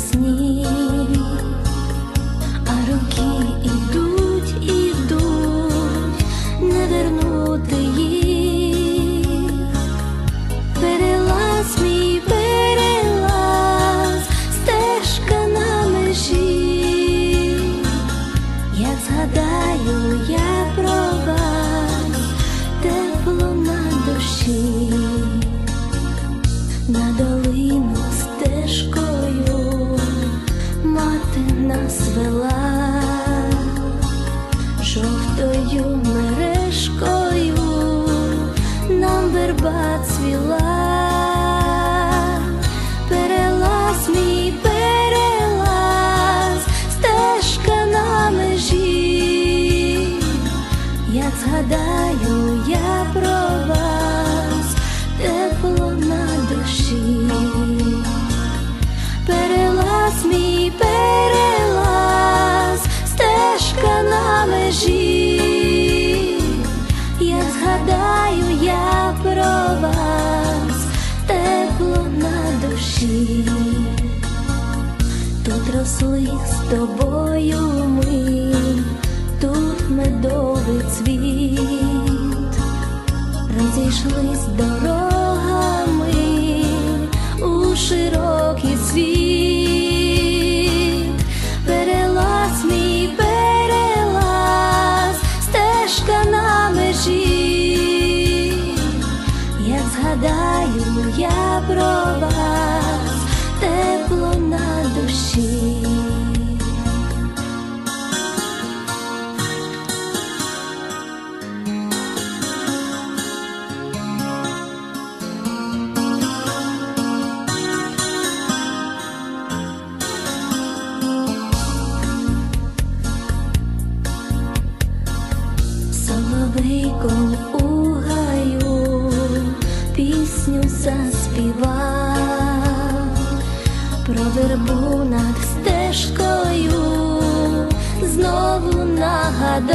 сніг, а роки ідуть, ідуть, не вернути їх. нас вела жовтою мережкою нам верба цвіла, перелаз перелаз, стежка на межі, як згадаю. Цвіт, розійшлись дорогами Соловейком у гаю пісню заспівав, про вербу над стежкою знову нагадав,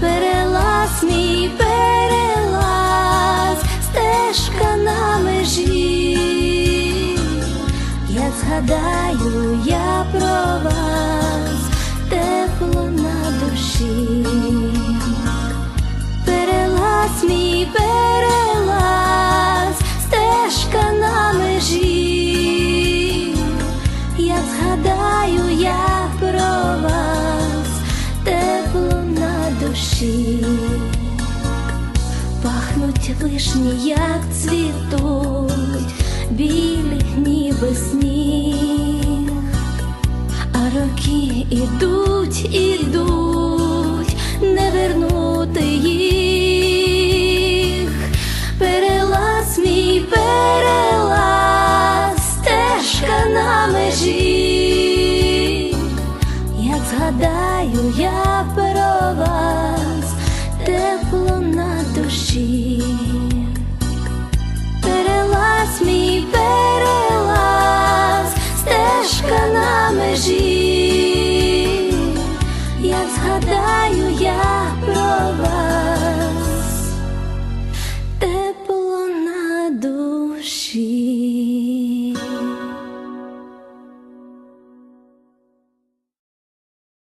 перелаз мій перелаз, стежка на межі, як згадаю я про вас, тепло на душі, перелаз мій перелаз, стежка на межі, як згадаю я про вас, тепло на душі. Пахнуть вишні, як цвітуть, білі ніби сніг, роки ідуть, ідуть, не вернути їх. Перелаз мій перелаз, стежка на межі, як згадаю я про вас, тепло на душі. Перелаз мій перелаз, стежка на межі,